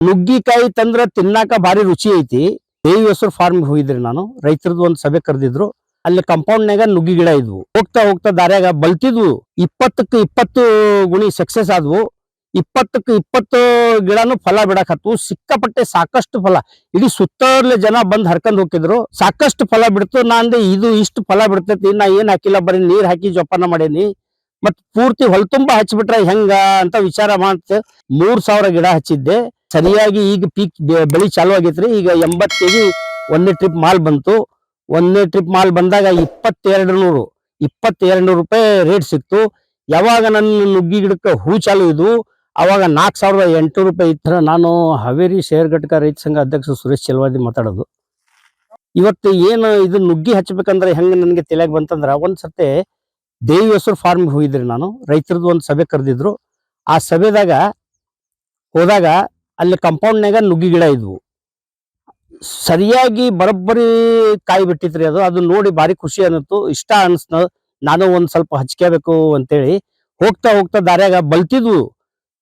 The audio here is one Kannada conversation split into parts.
ನುಗ್ಗಿಕಾಯಿ ತಂದ್ರ ತಿನ್ನಾಕ ಭಾರಿ ರುಚಿ ಐತಿ. ದೇವಿ ಹೆಸರು ಫಾರ್ಮ್ ಹೋಗಿದ್ರಿ ನಾನು. ರೈತರದ್ದು ಒಂದು ಸಭೆ ಕರೆದಿದ್ರು. ಅಲ್ಲಿ ಕಂಪೌಂಡ್ನಾಗ ನುಗ್ಗಿ ಗಿಡ ಇದ್ವು. ಹೋಗ್ತಾ ಹೋಗ್ತಾ ದಾರ್ಯಾಗ ಬಲ್ತಿದ್ವು. ಇಪ್ಪತ್ತಕ್ಕೆ ಇಪ್ಪತ್ತು ಗುಣಿ ಸಕ್ಸಸ್ ಆದ್ವು. ಇಪ್ಪತ್ತಕ್ಕೆ ಇಪ್ಪತ್ತು ಗಿಡನು ಫಲ ಬಿಡಕತ್ತು ಸಿಕ್ಕಾಪಟ್ಟೆ ಸಾಕಷ್ಟು ಫಲ. ಇಡೀ ಸುತ್ತರ್ಲೆ ಜನ ಬಂದ್ ಹರ್ಕೊಂಡ್ ಹೋಗಿದ್ರು ಸಾಕಷ್ಟು ಫಲ ಬಿಡ್ತು. ನಾ ಅಂದೆ, ಇದು ಇಷ್ಟು ಫಲ ಬಿಡ್ತೈತಿ. ನಾ ಏನ್ ಹಾಕಿಲ್ಲ. ಬರೀ ನೀರ್ ಹಾಕಿ ಜೋಪಾನ ಮಾಡೇನಿ. ಮತ್ ಪೂರ್ತಿ ಹೊಲ ತುಂಬಾ ಹಚ್ಚಿಬಿಟ್ರೆ ಹೆಂಗ? ಅಂತ ವಿಚಾರ ಮಾಡ್ತ ಮೂರ್ ಸಾವಿರ ಗಿಡ ಹಚ್ಚಿದ್ದೆ. ಸರಿಯಾಗಿ ಈಗ ಪೀಕ್ ಬೆಳಿ ಚಾಲು ಆಗೈತ್ರಿ. ಈಗ ಎಂಬತ್ ಕೆಜಿ ಒಂದನೇ ಟ್ರಿಪ್ ಮಾಲ್ ಬಂತು. ಒಂದನೇ ಟ್ರಿಪ್ ಮಾಲ್ ಬಂದಾಗ ಇಪ್ಪತ್ತೆರಡು ನೂರು ಇಪ್ಪತ್ತೆರಡು ನೂರು ರೂಪಾಯಿ ರೇಟ್ ಸಿಕ್ತು. ಯಾವಾಗ ನನ್ನ ನುಗ್ಗಿ ಗಿಡಕ್ಕೆ ಹೂ ಚಾಲು ಇದ್ವು, ಅವಾಗ ನಾಲ್ಕು ಸಾವಿರದ ಎಂಟು ರೂಪಾಯಿ ಇತ್ತರ ನಾನು ಹಾವೇರಿ ಶೇರ್ ಘಟಕ ರೈತ ಸಂಘ ಅಧ್ಯಕ್ಷ ಸುರೇಶ್ ಚಲವಾದಿ ಮಾತಾಡೋದು. ಇವತ್ತು ಏನು ಇದು ನುಗ್ಗಿ ಹಚ್ಚಬೇಕಂದ್ರೆ ಹೆಂಗೆ ನನಗೆ ತಲೆಯಾಗಿ ಬಂತಂದ್ರೆ ಒಂದು ಸರ್ತಿ ದೇವಿ ಹೆಸರು ಫಾರ್ಮ್ ಹೋಗಿದ್ರಿ ನಾನು. ರೈತರದ್ದು ಒಂದು ಸಭೆ ಕರೆದಿದ್ರು. ಆ ಸಭೆದಾಗ ಹೋದಾಗ ಅಲ್ಲಿ ಕಂಪೌಂಡ್ನಾಗ ನುಗ್ಗಿ ಗಿಡ ಇದ್ವು. ಸರಿಯಾಗಿ ಬರೋಬ್ಬರಿ ಕಾಯಿ ಬಿಟ್ಟಿತ್ರಿ ಅದು. ಅದು ನೋಡಿ ಭಾರಿ ಖುಷಿ ಅನ್ನಿಸ್ತು ಇಷ್ಟ ಅನ್ನಿಸ್ತು ನಾನು ಒಂದು ಸ್ವಲ್ಪ ಹಚ್ಕೋಬೇಕು ಅಂತೇಳಿ ಹೋಗ್ತಾ ಹೋಗ್ತಾ ದಾರ್ಯಾಗ ಬಲ್ತಿದ್ವು.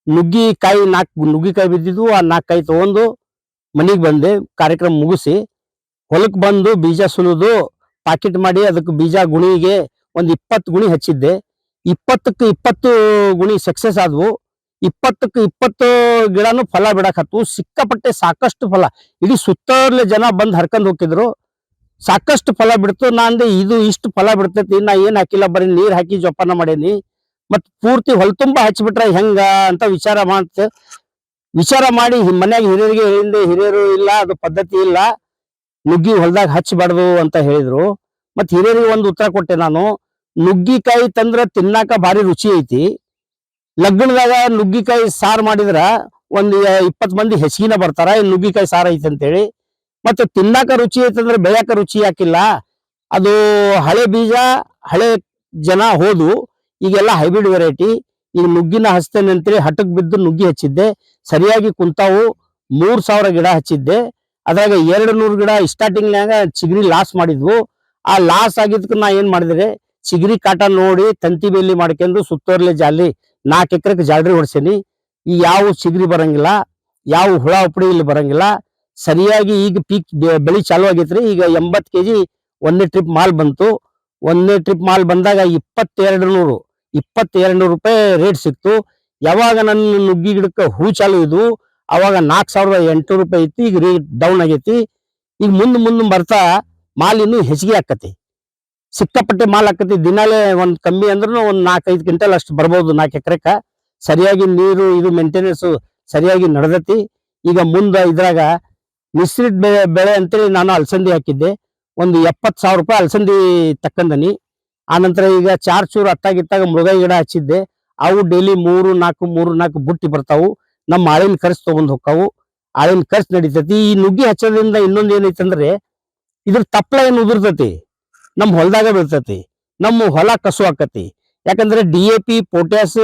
ನುಗ್ಗಿ ಕಾಯಿ ನಾಲ್ಕು ನುಗ್ಗಿಕಾಯಿ ಬಿದ್ದಿದ್ವು. ಆ ನಾಲ್ಕು ಕಾಯಿ ತೊಗೊಂಡು ಮನೆಗೆ ಬಂದೆ. ಕಾರ್ಯಕ್ರಮ ಮುಗಿಸಿ ಹೊಲಕ್ಕೆ ಬಂದು ಬೀಜ ಸುಲಿದು ಪಾಕೆಟ್ ಮಾಡಿ ಅದಕ್ಕೆ ಬೀಜ ಗುಣಿಗೆ ಒಂದು ಇಪ್ಪತ್ತು ಗುಣಿ ಹಚ್ಚಿದ್ದೆ. ಇಪ್ಪತ್ತಕ್ಕೆ ಇಪ್ಪತ್ತು ಗುಣಿ ಸಕ್ಸಸ್ ಆದ್ವು. ಇಪ್ಪತ್ತಕ್ಕೆ ಇಪ್ಪತ್ತು ಗಿಡನು ಫಲ ಬಿಡಕತ್ತು. ಸಿಕ್ಕಾಪಟ್ಟೆ ಸಾಕಷ್ಟು ಫಲ. ಇಡೀ ಸುತ್ತರ್ಲೆ ಜನ ಬಂದು ಹರ್ಕೊಂಡ್ ಹೋಗಿದ್ರು ಸಾಕಷ್ಟು ಫಲ ಬಿಡ್ತು. ನಾ ಅಂದೆ ಇದು ಇಷ್ಟು ಫಲ ಬಿಡ್ತೈತಿ. ನಾ ಏನ್ ಹಾಕಿಲ್ಲ, ಬರೀ ನೀರ್ ಹಾಕಿ ಜೋಪಾನ ಮಾಡೇನಿ. ಮತ್ ಪೂರ್ತಿ ಹೊಲ ತುಂಬಾ ಹಚ್ಚಿಬಿಟ್ರೆ ಹೆಂಗ ಅಂತ ವಿಚಾರ ಮಾಡ್ತ. ವಿಚಾರ ಮಾಡಿ ಮನ್ಯಾಗ ಹಿರಿಯರಿಗೆ ಹೇಳಿಂದೆ ಹಿರಿಯರು ಇಲ್ಲ, ಅದು ಪದ್ಧತಿ ಇಲ್ಲ. ನುಗ್ಗಿ ಹೊಲದಾಗ ಹಚ್ಚಬಾರ್ದು ಅಂತ ಹೇಳಿದ್ರು. ಮತ್ ಹಿರಿಯರಿಗೆ ಒಂದು ಉತ್ತರ ಕೊಟ್ಟೆ ನಾನು. ನುಗ್ಗಿಕಾಯಿ ತಂದ್ರ ತಿನ್ನಾಕ ಭಾರಿ ರುಚಿ ಐತಿ. ಲಗ್ನದಾಗ ನುಗ್ಗಿಕಾಯಿ ಸಾರು ಮಾಡಿದ್ರ ಒಂದು ಇಪ್ಪತ್ತು ಮಂದಿ ಹೆಚ್ಚಿನ ಬರ್ತಾರ ಇಲ್ಲಿ ನುಗ್ಗಿಕಾಯಿ ಸಾರು ಐತಿ ಅಂತೇಳಿ. ಮತ್ತೆ ತಿನ್ನಾಕ ರುಚಿ ಐತಂದ್ರೆ ಬೆಳ್ಯಾಕ ರುಚಿ ಯಾಕಿಲ್ಲ. ಅದು ಹಳೆ ಬೀಜ, ಹಳೆ ಜನ ಹೋದು, ಈಗೆಲ್ಲ ಹೈಬ್ರಿಡ್ ವೆರೈಟಿ. ಈಗ ನುಗ್ಗಿನ ಹಚ್ತೇನೆ ಅಂತೇಳಿ ಹಟಕ್ ಬಿದ್ದು ನುಗ್ಗಿ ಹಚ್ಚಿದ್ದೆ. ಸರಿಯಾಗಿ ಕುಂತಾವು. ಮೂರ್ ಸಾವಿರ ಗಿಡ ಹಚ್ಚಿದ್ದೆ. ಅದ್ರಾಗ ಎರಡು ನೂರು ಗಿಡ ಸ್ಟಾರ್ಟಿಂಗ್ನಾಗ ಚಿಗರಿ ಲಾಸ್ ಮಾಡಿದ್ವು. ಆ ಲಾಸ್ ಆಗಿದ್ಕ ನಾ ಏನು ಮಾಡಿದ್ರೆ ಚಿಗರಿ ಕಾಟ ನೋಡಿ ತಂತಿ ಬೇಲಿ ಮಾಡ್ಕೊಂಡು ಸುತ್ತೋರ್ಲೆ ಜಾಲಿ ನಾಲ್ಕು ಎಕರೆಗೆ ಜಾಲ್ರಿ ಹೊಡ್ಸೇನಿ. ಈ ಯಾವ ಚಿಗರಿ ಬರಂಗಿಲ್ಲ, ಯಾವ ಹುಳ ಉಪಡಿ ಇಲ್ಲಿ ಬರಂಗಿಲ್ಲ. ಸರಿಯಾಗಿ ಈಗ ಪೀಕ್ ಬೆಳಿ ಚಾಲು ಆಗೈತ್ರಿ. ಈಗ ಎಂಬತ್ ಕೆಜಿ ಒಂದನೇ ಟ್ರಿಪ್ ಮಾಲ್ ಬಂತು. ಒಂದನೇ ಟ್ರಿಪ್ ಮಾಲ್ ಬಂದಾಗ ಇಪ್ಪತ್ತೆರಡು ನೂರು ಇಪ್ಪತ್ತೆರಡು ನೂರು ರೂಪಾಯಿ ರೇಟ್ ಸಿಕ್ತು. ಯಾವಾಗ ನನ್ನ ನುಗ್ಗಿ ಗಿಡಕ್ಕೆ ಹೂ ಚಾಲು ಇದ್ವು, ಅವಾಗ ನಾಲ್ಕು ಸಾವಿರದ ಎಂಟುನೂರು ರೂಪಾಯಿ ಇತ್ತು. ಈಗ ರೇಟ್ ಡೌನ್ ಆಗೈತಿ. ಈಗ ಮುಂದೆ ಮುಂದೆ ಬರ್ತಾ ಮಾಲ್ ಇನ್ನೂ ಹೆಚ್ಚಿಗೆ ಆಕತಿ. ಸಿಕ್ಕಾಪಟ್ಟೆ ಮಾಲ್ ಆಕತಿ ದಿನಾಲೇ ಒಂದ್ ಕಮ್ಮಿ ಅಂದ್ರೂ ಒಂದ್ ನಾಲ್ಕೈದು ಕ್ವಿಂಟಲ್ ಅಷ್ಟು ಬರ್ಬೋದು ನಾಲ್ಕು ಎಕರೆಕ ಸರಿಯಾಗಿ ನೀರು ಇದು ಮೇಂಟೆನೆನ್ಸ್ ಸರಿಯಾಗಿ ನಡೆದತಿ. ಈಗ ಮುಂದ ಇದ್ರಾಗ ಮಿಶ್ರಿತ ಬೆಳೆ ಬೆಳೆ ಅಂತೇಳಿ ನಾನು ಅಲಸಂದಿ ಹಾಕಿದ್ದೆ. ಒಂದು ಎಪ್ಪತ್ ಸಾವಿರ ರೂಪಾಯಿ ಅಲಸಂದಿ ತಕ್ಕಂದನಿ. ಆನಂತರ ಈಗ ಚಾರ್ ಚೂರು ಅತ್ತಾಗಿತ್ತಾಗ ಮೃಗಾಯಿ ಗಿಡ ಹಚ್ಚಿದ್ದೆ. ಅವು ಡೈಲಿ ಮೂರು, ನಾಲ್ಕು ಮೂರು, ನಾಲ್ಕು ಬುಟ್ಟಿ ಬರ್ತಾವು. ನಮ್ಮ ಆಳಿನ ಖರ್ಚು ತಗೊಂಡ್ ಹೋಗ್ತಾವು ಆಳಿನ ಖರ್ಚು ನಡೀತೈತಿ. ಈ ನುಗ್ಗಿ ಹಚ್ಚೋದ್ರಿಂದ ಇನ್ನೊಂದು ಏನೈತಂದ್ರೆ ಇದ್ರ ತಪ್ಪಲ ಏನು ಉದುರ್ತೈತಿ? ನಮ್ ಹೊಲದಾಗ ಬೀಳ್ತತಿ, ನಮ್ಮ ಹೊಲ ಕಸು ಆಕತಿ ಯಾಕಂದ್ರೆ D A P potash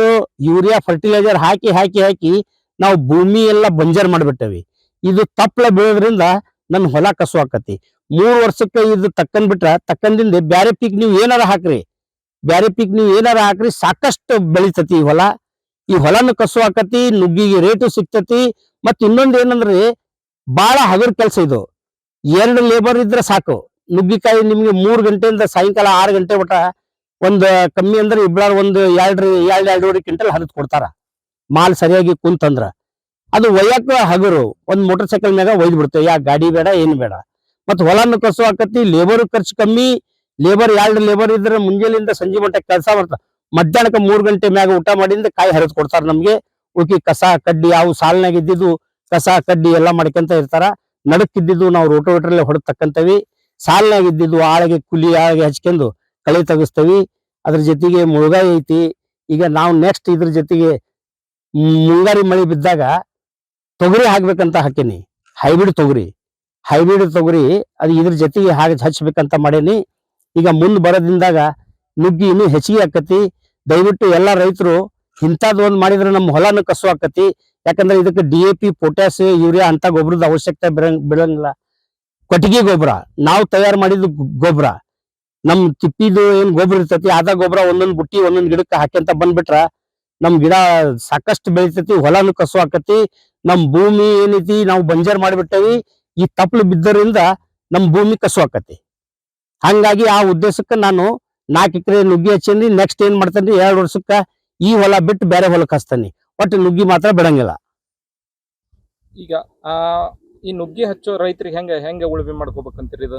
urea fertiliser ಹಾಕಿ ಹಾಕಿ ಹಾಕಿ ನಾವು ಭೂಮಿ ಎಲ್ಲ ಬಂಜರ್ ಮಾಡಿಬಿಟ್ಟವಿ. ಇದು ತಪ್ಪಲ ಬೀಳೋದ್ರಿಂದ ನನ್ನ ಹೊಲ ಕಸು ಆಕತಿ ಮೂರು ವರ್ಷಕ್ಕೆ ಇದು ತಕ್ಕನ್ ಬಿಟ್ರ ತಕ್ಕಂದಿಂದ ಬ್ಯಾರೆ ಪೀಕ್ ನೀವು ಏನಾರ ಹಾಕ್ರಿ. ಬ್ಯಾರೆ ಪೀಕ್ ನೀವು ಏನಾರ ಹಾಕ್ರಿ, ಸಾಕಷ್ಟು ಬೆಳಿತತಿ ಈ ಹೊಲ. ಈ ಹೊಲನು ಕಸು ಆಕತಿ ನುಗ್ಗಿಗೆ ರೇಟು ಸಿಗ್ತತಿ. ಮತ್ ಇನ್ನೊಂದು ಏನಂದ್ರೆ ಬಾಳ ಹಗರ್ ಕೆಲಸ ಇದು. ಎರಡು ಲೇಬರ್ ಇದ್ರೆ ಸಾಕು. ನುಗ್ಗಿಕಾಯಿ ನಿಮ್ಗೆ ಮೂರ್ ಗಂಟೆಯಿಂದ ಸಾಯಂಕಾಲ ಆರು ಗಂಟೆ ಮಟ ಒಂದು ಕಮ್ಮಿ ಅಂದ್ರೆ ಇಬ್ಬರ ಒಂದು ಎರಡು ಎರಡ್, ಎರಡೂವರೆ ಕ್ವಿಂಟಲ್ ಹರಿದ್ ಕೊಡ್ತಾರ. ಮಾಲ್ ಸರಿಯಾಗಿ ಕುಂತಂದ್ರ. ಅದು ಒಯ್ಯಕ್ಕ ಹಗರು, ಒಂದ್ ಮೋಟರ್ ಸೈಕಲ್ ಮ್ಯಾಗ ಒಯ್ದು ಬಿಡ್ತೇವೆ. ಯಾ ಗಾಡಿ ಬೇಡ, ಏನು ಬೇಡ. ಮತ್ ಹೊಲಾನು ಕಸು ಹಾಕತಿ ಲೇಬರ್ ಖರ್ಚು ಕಮ್ಮಿ. ಲೇಬರ್ ಎರಡು ಲೇಬರ್ ಇದ್ರೆ ಮುಂಜಾನೆಯಿಂದ ಸಂಜೆ ಮಟ್ಟ ಕೆಲಸ ಬರ್ತಾರ ಮಧ್ಯಾಹ್ನಕ್ಕೆ ಮೂರು ಗಂಟೆ ಮ್ಯಾಗ ಊಟ ಮಾಡಿಂದ ಕಾಯಿ ಹರಿದ್ ಕೊಡ್ತಾರ ನಮ್ಗೆ. ಉಳ್ಕಿ ಕಸ, ಕಡ್ಡಿ ಯಾವ ಸಾಲ್ನಾಗ ಇದ್ದಿದ್ದು ಕಸ, ಕಡ್ಡಿ ಎಲ್ಲಾ ಮಾಡ್ಕೊಂತ ಇರ್ತಾರ. ನಡಕ್ ಇದ್ದಿದ್ದು ನಾವು ರೋಟೋವೇಟ್ರಲ್ಲೇ ಹೊಡೆದ್ ತಕ್ಕಂತವಿ. ಸಾಲ್ನಾಗ ಇದ್ದಿದ್ದು ಆಳಿಗೆ ಕುಲಿ ಆಳಿಗೆ ಹಚ್ಕೊಂಡು ಕಳೆ ತೆಗಿಸ್ತೇವಿ ಅದ್ರ ಜೊತೆಗೆ ಮುಳುಗಾಯಿ ಐತಿ. ಈಗ ನಾವು ನೆಕ್ಸ್ಟ್ ಇದ್ರ ಜೊತೆಗೆ ಮುಂಗಾರಿ ಮಳೆ ಬಿದ್ದಾಗ ತೊಗರಿ ಹಾಕ್ಬೇಕಂತ ಹಾಕೀನಿ. ಹೈಬ್ರಿಡ್ ತೊಗರಿ. ಹೈಬ್ರಿಡ್ ತೊಗರಿ ಅದು ಇದ್ರ ಜೊತೆಗೆ ಹಾಗೆ ಹಚ್ಬೇಕಂತ ಮಾಡೇನಿ. ಈಗ ಮುಂದೆ ಬರೋದಿಂದಾಗ ನುಗ್ಗಿ ಇನ್ನೂ ಹೆಚ್ಚಿಗೆ ಆಕತಿ. ದಯವಿಟ್ಟು ಎಲ್ಲ ರೈತರು ಇಂಥದ್ದು ಒಂದು ಮಾಡಿದ್ರೆ ನಮ್ಮ ಹೊಲನೂ ಕಸು ಆಕತಿ. ಯಾಕಂದ್ರೆ ಇದಕ್ಕೆ D A P potash urea ಅಂತ ಗೊಬ್ಬರದ ಅವಶ್ಯಕತೆ ಬಿಡಂಗ್ ಬಿಡಂಗಿಲ್ಲ. ಕೊಟ್ಟಿಗೆ ಗೊಬ್ಬರ. ನಾವು ತಯಾರು ಮಾಡಿದ ಗೊಬ್ಬರ. ನಮ್ ತಿಪ್ಪಿದು ಏನ್ ಗೊಬ್ಬರ ಇರ್ತೈತಿ ಅದ ಗೊಬ್ಬರ ಒಂದೊಂದ್ ಬುಟ್ಟಿ, ಒಂದೊಂದ್ ಗಿಡಕ್ಕೆ ಹಾಕ್ಯಂತ ಬಂದ್ಬಿಟ್ರ ನಮ್ ಗಿಡ ಸಾಕಷ್ಟು ಬೆಳಿತೈತಿ, ಹೊಲನು ಕಸು ಹಾಕತಿ. ನಮ್ ಭೂಮಿ ಏನೈತಿ, ನಾವು ಬಂಜರ್ ಮಾಡಿಬಿಟ್ಟೇವಿ, ಈ ತಪ್ಪಲು ಬಿದ್ದರಿಂದ ನಮ್ ಭೂಮಿ ಕಸು ಹಾಕತಿ. ಹಂಗಾಗಿ ಆ ಉದ್ದೇಶಕ್ಕೆ ನಾನು ನಾಲ್ಕು ಎಕರೆ ನುಗ್ಗಿ ಹಚ್ಚೀನಿ ನೆಕ್ಸ್ಟ್ ಏನ್ ಮಾಡ್ತೇನೆ, ಎರಡು ವರ್ಷಕ್ಕೆ ಈ ಹೊಲ ಬಿಟ್ಟು ಬೇರೆ ಹೊಲಕ್ಕೆ ಹಚ್ತೇನೆ. ಒಟ್ಟು ನುಗ್ಗಿ ಮಾತ್ರ ಬಿಡಂಗಿಲ್ಲ. ಈಗ ಈ ನುಗ್ಗಿ ಹಚ್ಚೋ ರೈತರಿಗೆ ಹೆಂಗ ಹೆಂಗ ಉಳುಮೆ ಮಾಡ್ಕೋಬೇಕಂತೀರಿ ಇದು?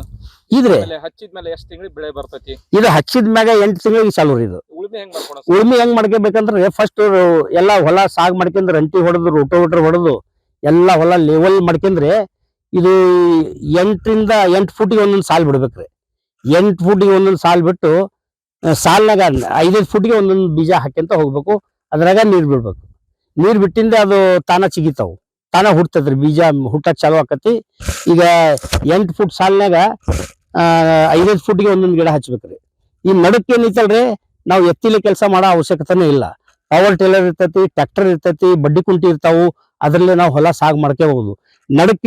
ಇದ್ರೆ. ಹಚ್ಚಿದ ಹಚ್ಚಿದ್ಮೇಲೆ ಎಷ್ಟು ತಿಂಗಳು ಬೆಳೆ ಬರ್ತೈತಿ? ಇದು ಹಚ್ಚಿದ ಮ್ಯಾಗ ಎಂಟು ತಿಂಗಳಿಗೆ ಚಾಲು ರೀ ಇದು. ಉಳುಮೆ ಹೆಂಗ್ ಮಾಡ್ಕೊಳ ಉಳುಮೆ ಹೆಂಗ್ ಮಾಡ್ಕೋಬೇಕಂದ್ರೆ ಫಸ್ಟ್ ಎಲ್ಲಾ ಹೊಲ ಸಾಗ್ ಮಾಡ್ಕೊಂಡ್ರೆ ರಂಟಿ ಹೊಡೆದು ರೋಟೋವೇಟರ್ ಹೊಡೆದು ಎಲ್ಲಾ ಹೊಲ ಲೆವೆಲ್ ಮಾಡ್ಕೊಂಡ್ರೆ ಇದು ಎಂಟರಿಂದ ಎಂಟು ಫುಟಿಗೆ ಒಂದೊಂದು ಸಾಲ್ ಬಿಡ್ಬೇಕ್ರಿ. ಎಂಟು ಫುಟಿಗೆ ಒಂದೊಂದು ಸಾಲ್ ಬಿಟ್ಟು ಸಾಲ್ನಾಗ ಐದೈದು ಫೂಟಿಗೆ ಒಂದೊಂದು ಬೀಜ ಹಾಕ್ಯಂತ ಹೋಗ್ಬೇಕು. ಅದ್ರಾಗ ನೀರು ಬಿಡ್ಬೇಕು. ನೀರು ಬಿಟ್ಟಿಂದ ಅದು ತಾನ ಚಿಗಿತಾವು. ತಾನ ಹುಡ್ತದ್ರಿ, ಬೀಜ ಹುಟ್ಟಕ್ ಚಾಲು ಆಕತಿ ಈಗ ಎಂಟು ಫುಟ್ ಸಾಲ್ನಾಗ ಐದೈದು ಫುಟ್ಗೆ ಒಂದೊಂದು ಗಿಡ ಹಚ್ಬೇಕ್ರಿ. ಈ ನಡಕ್ ಏನೈತಲ್ರಿ ನಾವು ಎತ್ತಿಲೆ ಕೆಲಸ ಮಾಡೋ ಅವಶ್ಯಕತೆನೇ ಇಲ್ಲ. ಪವರ್ ಟೇಲರ್ ಇರ್ತೈತಿ, ಟ್ರ್ಯಾಕ್ಟರ್ ಇರ್ತೈತಿ, ಬಡ್ಡಿ ಕುಂಟಿ ಇರ್ತಾವು, ಅದ್ರಲ್ಲೇ ನಾವು ಹೊಲ ಸಾಗ್ ಮಾಡ್ಕೋಬಹುದು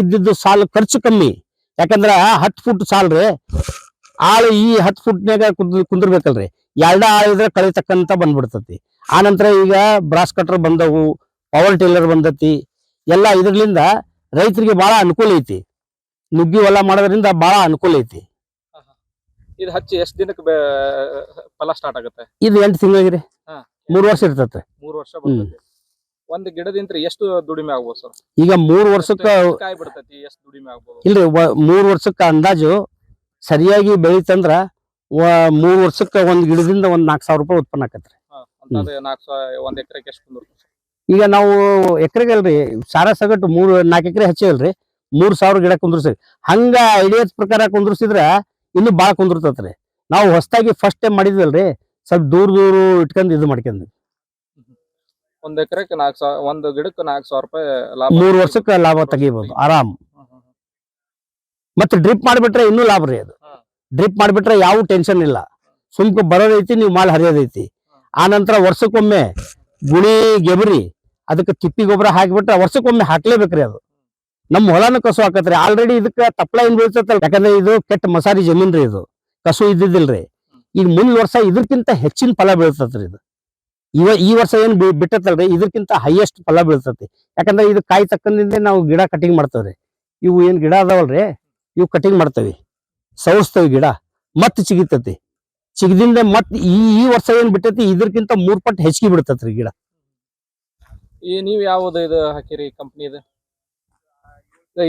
ಇದ್ದಿದ್ದು ಸಾಲು ಖರ್ಚು ಕಮ್ಮಿ. ಯಾಕಂದ್ರ ಹತ್ತು ಫುಟ್ ಸಾಲ್ರಿ, ಆಳು ಈ ಹತ್ತು ಫುಟ್ನ್ಯಾಗ ಕುಂದ್ರ ಕುಂದಿರ್ಬೇಕಲ್ರಿ. ಎರಡ ಆಳು ಇದ್ರೆ ಕಳೆ ತಕ್ಕಂತ ಬಂದ್ಬಿಡ್ತತಿ. ಆನಂತರ ಈಗ ಬ್ರಾಸ್ ಕಟ್ರ್ ಬಂದವು, ಪವರ್ ಟೇಲರ್ ಬಂದತಿ ಎಲ್ಲ ಇದರ್ಲಿಂದ ರೈತರಿಗೆ ಬಹಳ ಅನುಕೂಲ ಐತಿ. ನುಗ್ಗಿ ಹೊಲ ಮಾಡೋದ್ರಿಂದ ಬಹಳ ಅನುಕೂಲ ಐತಿ. ಇದು ಹಚ್ಚಿ ಎಷ್ಟು ದಿನಕ್ಕೆ ಫಲ ಸ್ಟಾರ್ಟ್ ಆಗುತ್ತೆ? ಇದು ಎಂಟು ತಿಂಗಳಿಗೆ. ಮೂರು ವರ್ಷ ಇರ್ತೈತೆ. ಮೂರ್ ವರ್ಷ ಬರ್ತೈತಿ. ಒಂದ್ ಗಿಡದಿಂದ ಎಷ್ಟು ದುಡಿಮೆ ಆಗ್ಬೋದು ಸರ್? ಈಗ ಮೂರ್ ವರ್ಷಕ್ಕ ಕಾಯಿ ಬಿಡ್ತೈತಿ ಎಷ್ಟು ದುಡಿಮೆ ಆಗ್ಬೋದು? ಇಲ್ರಿ ಮೂರ್ ವರ್ಷಕ್ಕ ಅಂದಾಜು ಸರಿಯಾಗಿ ಬೆಳಿತಂದ್ರ ಮೂರ್ ವರ್ಷಕ್ಕ ಒಂದ್ ಗಿಡದಿಂದ ಒಂದ್ ನಾಲ್ಕು ಸಾವಿರ ರೂಪಾಯಿ ಉತ್ಪನ್ನ ಆಕತ್ರಿ. ನಾಲ್ಕು ಒಂದ್ ಎಕರೆಗೆ ಎಷ್ಟು ಈಗ ನಾವು ಎಕರೆಗೆ ಅಲ್ರಿ ಸಾರ ಸಗಟು ಮೂರು ನಾಲ್ಕು ಎಕರೆ ಹಚ್ಚಿವಲ್ರಿ ಮೂರ್ ಸಾವಿರ ಗಿಡ ಕುಂದ್ರಸಿ ಹಂಗ ಐಡಿಯಾಸ್ ಪ್ರಕಾರ ಕುಂದ್ರಸಿದ್ರ ಇನ್ನು ಬಾಳ ಕುಂದ್ರತತ್ರಿ ನಾವು ಹೊಸದಾಗಿ ಫಸ್ಟ್ ಟೈಮ್ ಮಾಡಿದ್ವಲ್ರಿ ಸ್ವಲ್ಪ ದೂರ ದೂರ ಇಟ್ಕೊಂಡು ಇದು ಮಾಡ್ಕೊಂಡ್ವಿ ಒಂದ್ ಎಕರೆಗೆ ನಾಲ್ಕು ಸಾವಿರ ಒಂದು ಗಿಡಕ್ಕೆ ನಾಲ್ಕು ಸಾವಿರ ರೂಪಾಯಿ ಲಾಭ ಮೂರು ವರ್ಷಕ್ಕೆ ಲಾಭ ತೆಗಿಬಹುದು ಆರಾಮ್. ಮತ್ತೆ ಡ್ರಿಪ್ ಮಾಡಿಬಿಟ್ರೆ ಇನ್ನೂ ಲಾಭ ರೀ ಅದು. ಡ್ರಿಪ್ ಮಾಡಿಬಿಟ್ರೆ ಯಾವ ಟೆನ್ಷನ್ ಇಲ್ಲ. ಸುಮ್ಕ ಬರೋದೈತಿ ನೀವು ಮಾಲ್ ಹರಿಯೋದೈತಿ. ಆ ನಂತರ ವರ್ಷಕ್ಕೊಮ್ಮೆ ಗುಳಿ ಗೆಬರಿ ಅದಕ್ಕೆ ತಿಪ್ಪಿ ಗೊಬ್ಬರ ಹಾಕಿಬಿಟ್ರೆ ವರ್ಷಕ್ಕೊಮ್ಮೆ ಹಾಕ್ಲೇಬೇಕ್ರಿ ಅದು. ನಮ್ಮ ಹೊಲನ ಕಸು ಹಾಕತ್ರಿ. ಆಲ್ರೆಡಿ ಇದಕ್ಕೆ ತಪ್ಪಲ ಏನ್ ಬೀಳ್ತೈತಲ್ಲ, ಯಾಕಂದ್ರೆ ಇದು ಕೆಟ್ಟ ಮಸಾರಿ ಜಮೀನ್ ರೀ ಇದು. ಕಸು ಇದ್ದಿದ್ದಿಲ್ರಿ. ಈಗ ಮುಂದ್ ವರ್ಷ ಇದಕ್ಕಿಂತ ಹೆಚ್ಚಿನ ಫಲ ಬೀಳ್ತತ್ರಿ ಇದು. ಇವ ಈ ವರ್ಷ ಏನ್ ಬಿಟ್ಟತ್ತಲ್ರಿ ಇದಕ್ಕಿಂತ ಹೈಯೆಸ್ಟ್ ಫಲ ಬೀಳ್ತತಿ. ಯಾಕಂದ್ರೆ ಇದು ಕಾಯಿ ತಕ್ಕಂದಿಂದ ನಾವು ಗಿಡ ಕಟಿಂಗ್ ಮಾಡ್ತೇವ್ರಿ. ಇವು ಏನ್ ಗಿಡ ಅದಾವಲ್ರಿ, ಇವು ಕಟಿಂಗ್ ಮಾಡ್ತೇವಿ. ಸವಸ್ತೇವಿ ಗಿಡ ಮತ್ ಚಿಗಿತತಿ. ಚಿಗದಿಂದ ಮತ್ ಈ ಈ ವರ್ಷ ಏನ್ ಬಿಟ್ಟತಿ ಇದಕ್ಕಿಂತ ಮೂರ್ ಪಟ್ಟು ಹೆಚ್ಚಿಗೆ ಬಿಡ್ತತ್ರಿ ಗಿಡ. ಈ ನೀವು ಯಾವ್ದು ಇದು ಹಾಕಿರಿ ಕಂಪ್ನಿದು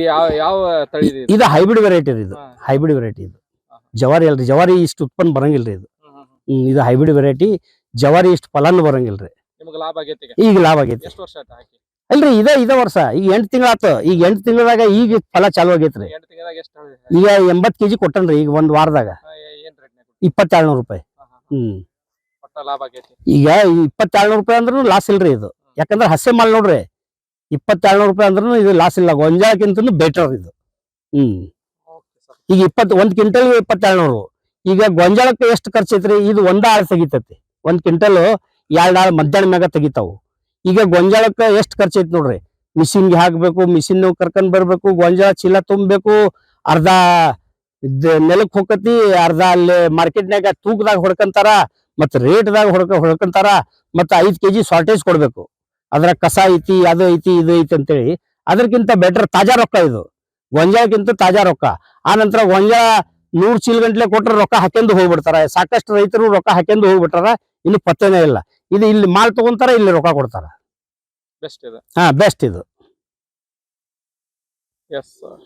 ಯಾವ ಯಾವ ತಳಿ ಇದು? ಇದು ಹೈಬ್ರಿಡ್ ವೆರೈಟಿ ರೀ ಇದು. ಹಾ. ಹೈಬ್ರಿಡ್ ವೆರೈಟಿ ಇದು. ಜವಾರಿ ಅಲ್ರಿ. ಜವಾರಿ ಇಷ್ಟು ಉತ್ಪನ್ನ ಬರಂಗಿಲ್ರಿ ಇದು. ಹ್ಮ್, ಹ್ಮ್, ಹ್ಮ್. ಹ್ಮ್, ಇದು ಹೈಬ್ರಿಡ್ ವೆರೈಟಿ ಜವಾರಿ ಇಷ್ಟು ಫಲಾನು ಬರಂಗಿಲ್ರಿ ನಿಮ್ಗೆ ಲಾಭ ಆಗೈತಿ ಈಗ? ಈಗ ಲಾಭ ಆಗೈತಿ. ಎಷ್ಟು ವರ್ಷ ಆಯ್ತು ಹಾಕಿ? ಅಲ್ರಿ ಇದೇ ಇದೇ ವರ್ಷ. ಈಗ ಎಂಟು ತಿಂಗಳಾತು. ಈಗ ಎಂಟು ತಿಂಗಳದಾಗ ಈಗ ಫಲ ಚಾಲು ಆಗೈತ್ರಿ ಎಂಟು ಎಷ್ಟು ಈಗ ಎಂಬತ್ ಕೆಜಿ ಕೊಟ್ಟನ್ರಿ ಈಗ ಒಂದ್ ವಾರದಾಗ. ಏನ್ ರೇಟ್ ಇಪ್ಪತ್ತೆರಡ್ನೂರು ರೂಪಾಯಿ. ಹ್ಮ್. ಒಟ್ಟ ಲಾಭ ಆಗೈತಿ. ಈಗ ಇಪ್ಪತ್ತೆರಡ್ನೂರು ರೂಪಾಯಿ ಅಂದ್ರೂ ಲಾಸ್ ಇಲ್ರಿ ಇದು. ಯಾಕಂದ್ರೆ ಹಸೆ ಮಾಲ್ ನೋಡ್ರಿ ಇಪ್ಪತ್ತೆರಡ್ನೂರು ರೂಪಾಯಿ ಅಂದ್ರೂ ಇದು ಲಾಸ್ ಇಲ್ಲ ಗೊಂಜಾಳಕ್ಕಿಂತ ಬೆಟರ್ ಇದು. ಹ್ಮ್. ಈಗ ಇಪ್ಪತ್ತು ಒಂದ್ ಕ್ವಿಂಟಲ್ ಇಪ್ಪತ್ತೆರಡ್ನೂರು ಈಗ ಗೊಂಜಾಳಕ್ಕೆ ಎಷ್ಟು ಖರ್ಚು ಐತ್ರಿ? ಇದು ಒಂದ ಆಳ್ ತೆಗಿತೈತಿ. ಒಂದ್ ಕ್ವಿಂಟಲ್ ಎರಡು ಆಳ್ ಮಧ್ಯಾಹ್ನ ಮ್ಯಾಗ ತೆಗಿತಾವು. ಈಗ ಗೊಂಜಾಳಕ್ಕೆ ಎಷ್ಟು ಖರ್ಚು ಐತಿ ನೋಡ್ರಿ? ಮಿಷಿನ್ಗೆ ಹಾಕ್ಬೇಕು ಮಿಷಿನ್ ಕರ್ಕೊಂಡ್ ಬರ್ಬೇಕು ಗೊಂಜಾಳ ಚೀಲ ತುಂಬಬೇಕು ಅರ್ಧ ನೆಲಕ್ಕೆ ನೆಲಕ್ ಹೋಗತಿ ಅರ್ಧ ಅಲ್ಲಿ ಮಾರ್ಕೆಟ್ನಾಗ ತೂಕದಾಗ ಹೊಡ್ಕಂತಾರ ಮತ್ ರೇಟ್ದಾಗ ಹೊಡ್ಕ ಹೊಡ್ಕಂತಾರ ಮತ್ತ ಐದ್ ಕೆಜಿ ಶಾರ್ಟೇಜ್ ಕೊಡ್ಬೇಕು. ಅದ್ರ ಕಸ ಐತಿ ಅದು ಐತಿ ಇದು ಐತಿ ಅಂತೇಳಿ ಅದಕ್ಕಿಂತ ಬೆಟರ್ ತಾಜಾ ರೊಕ್ಕ ಇದು. ಗೊಂಜಾಳಕ್ಕಿಂತ ತಾಜಾ ರೊಕ್ಕ. ಆ ನಂತರ ಗೊಂಜಾಳ ನೂರ್ ಚೀಲ ಗಂಟ್ಲೆ ಕೊಟ್ಟರೆ ರೊಕ್ಕ ಹಾಕೆಂದು ಹೋಗ್ಬಿಡ್ತಾರ. ಸಾಕಷ್ಟು ರೈತರು ರೊಕ್ಕ ಹಾಕೆಂದು ಹೋಗ್ಬಿಟ್ಟಾರ ಇನ್ನು ಪತ್ತೇನೇ ಇಲ್ಲ. ಇದು ಇಲ್ಲಿ ಮಾಲ್ ತಗೊಂತಾರ ಇಲ್ಲಿ ರೊಕ್ಕ ಕೊಡ್ತಾರ. ಬೆಸ್ಟ್ ಇದು. ಹಾ ಬೆಸ್ಟ್ ಇದು. Yes sir